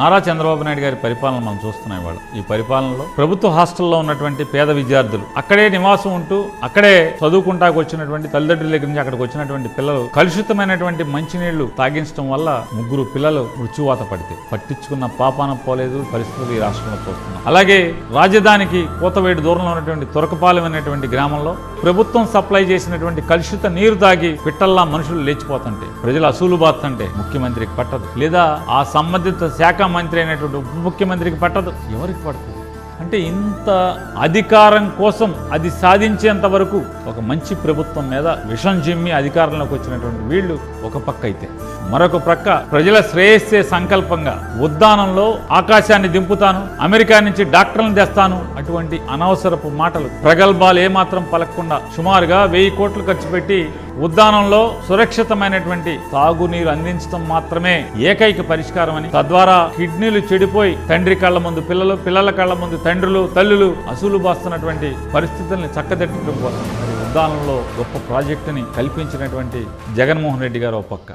నారా చంద్రబాబు నాయుడు గారి పరిపాలన మనం చూస్తున్నాం ఇవాళ. ఈ పరిపాలనలో ప్రభుత్వ హాస్టల్లో ఉన్నటువంటి పేద విద్యార్థులు అక్కడే నివాసం ఉంటూ అక్కడే చదువుకుంటాకు వచ్చినటువంటి తల్లిదండ్రుల దగ్గర నుంచి అక్కడికి వచ్చినటువంటి పిల్లలు కలుషితమైనటువంటి మంచినీళ్ళు తాగించడం వల్ల ముగ్గురు పిల్లలు మృత్యువాత పడితే పట్టించుకున్న పాపాన పోలేదు పరిస్థితులు ఈ రాష్ట్రంలో చూస్తున్నాం. అలాగే రాజధానికి కోతవేడి దూరంలో ఉన్నటువంటి తురకపాలెం అనేటువంటి గ్రామంలో ప్రభుత్వం సప్లై చేసినటువంటి కలుషిత నీరు తాగి పిట్టల్లా మనుషులు లేచిపోతుంటే ప్రజలు అసూలు బాతుంటే ముఖ్యమంత్రికి పట్టదు. లేదా ఆ సంబంధిత శాఖ మంత్రి అయినటువంటి ఉప ముఖ్యమంత్రికి పట్టదు. ఎవరికి పడుతుంది అంటే ఇంత అధికారం కోసం అది సాధించేంత వరకు ఒక మంచి ప్రభుత్వం మీద విషం జిమ్మి అధికారంలోకి వచ్చినటువంటి వీళ్ళు ఒక పక్క అయితే. మరొక ప్రక్క ప్రజల శ్రేయస్సే సంకల్పంగా ఉద్దానంలో ఆకాశాన్ని దింపుతాను అమెరికా నుంచి డాక్టర్లను తెస్తాను అటువంటి అనవసరపు మాటలు ప్రగల్భాలు ఏమాత్రం పలకకుండా సుమారుగా వెయ్యి కోట్లు ఖర్చు పెట్టి ఉద్దానంలో సురక్షితమైనటువంటి తాగునీరు అందించడం మాత్రమే ఏకైక పరిష్కారం అని తద్వారా కిడ్నీలు చెడిపోయి తండ్రి కళ్ళ ముందు పిల్లలు పిల్లల కళ్ళ ముందు తండ్రులు తల్లులు అసూలు బాస్తున్నటువంటి పరిస్థితుల్ని చక్కదిట్టడం కోసం ఉద్దానంలో గొప్ప ప్రాజెక్టుని కల్పించినటువంటి జగన్మోహన్ రెడ్డి గారు ఒక పక్క.